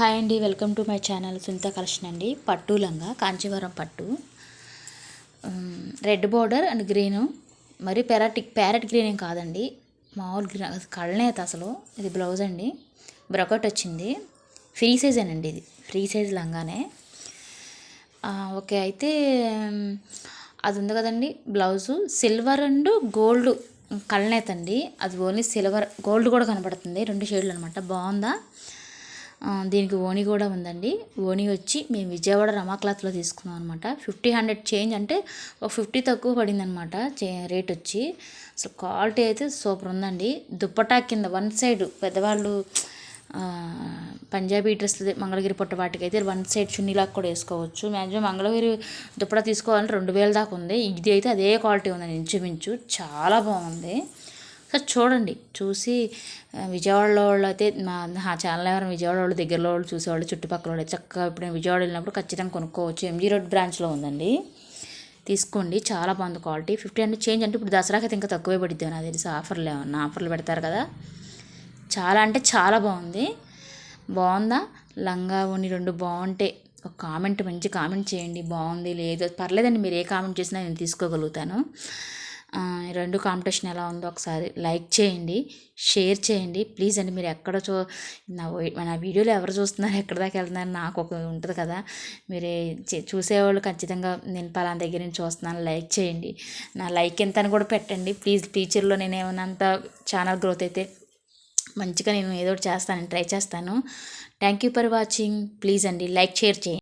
Hi అండి welcome to my channel Sunitha collection అండి. పట్టు లంగా కాంచీవరం పట్టు. Red border and green. మరి ప్యారెట్ ప్యారెట్ గ్రీన్ ఏం కాదండి. మామూలు గ్రీన్ కళ్ళనేత అసలు. ఇది బ్లౌజ్ అండి. బ్రొకట్ వచ్చింది. ఫ్రీ సైజేనండి ఇది. Free size లంగానే. ఓకే అయితే అది ఉంది కదండి బ్లౌజు. సిల్వర్ అండ్ గోల్డ్ కళ్ళనేత అండి అది ఓన్లీ సిల్వర్ గోల్డ్ కూడా కనబడుతుంది రెండు షేడ్లు అనమాట బాగుందా? దీనికి ఓణి కూడా ఉందండి. ఓణి వచ్చి మేము విజయవాడ రమా క్లాత్లో తీసుకున్నాం అనమాట ఫిఫ్టీ హండ్రెడ్ చేంజ్ అంటే ఒక ఫిఫ్టీ తక్కువ పడింది అనమాట రేట్ వచ్చి. అసలు క్వాలిటీ అయితే సూపర్ ఉందండి. దుప్పటా కింద వన్ సైడ్ పెద్దవాళ్ళు పంజాబీ డ్రెస్ మంగళగిరి పుట్ట వాటికి అయితే వన్ సైడ్ చున్నీలాగా కూడా వేసుకోవచ్చు. మ్యాక్సిమం మంగళగిరి దుప్పటా తీసుకోవాలంటే రెండు వేల దాకా ఉంది. ఇది అయితే అదే క్వాలిటీ ఉందండి ఇంచుమించు. చాలా బాగుంది. సార్ చూడండి. చూసి విజయవాడలో వాళ్ళు అయితే మా ఛానల్ ఎవరైనా విజయవాడ వాళ్ళు దగ్గరలో వాళ్ళు చూసేవాళ్ళు చుట్టుపక్కల వాళ్ళు చక్కగా ఇప్పుడు నేను విజయవాడ వెళ్ళినప్పుడు ఖచ్చితంగా కొనుక్కోవచ్చు. ఎంజీ రోడ్ బ్రాంచ్లో ఉందండి. తీసుకోండి. చాలా బాగుంది క్వాలిటీ ఫిఫ్టీ హండ్రెడ్ చేంజ్ అంటే ఇప్పుడు దసరాకి అయితే ఇంకా తక్కువే పడిద్ది నాకు తెలిసి ఆఫర్లు ఏమన్నా. ఆఫర్లు పెడతారు కదా. చాలా అంటే చాలా బాగుంది. బాగుందా? లంగా ఓని రెండు బాగుంటాయి ఒక కామెంట్ మంచి కామెంట్ చేయండి. బాగుంది లేదు. పర్లేదండి మీరు ఏ కామెంట్ చేసినా నేను తీసుకోగలుగుతాను. రెండు కాంపిటీషన్ ఎలా ఉందో ఒకసారి లైక్ చేయండి షేర్ చేయండి. ప్లీజ్ అండి మీరు ఎక్కడ చూ నా నా వీడియోలో ఎవరు చూస్తున్నారు ఎక్కడ దాకా వెళ్తున్నారు నాకు ఒక ఉంటుంది కదా. మీరు చే- చూసేవాళ్ళు ఖచ్చితంగా నేను పలానా దగ్గర నుంచి చూస్తున్నాను లైక్ చేయండి. నా లైక్ ఎంత అని కూడా పెట్టండి. ప్లీజ్ ఫ్యూచర్లో నేను ఏమన్నంత అంత ఛానల్ గ్రోత్ అయితే మంచిగా నేను ఏదో ఒకటి చేస్తాను ట్రై చేస్తాను. Thank you for watching. Please అండి లైక్ షేర్ చేయండి.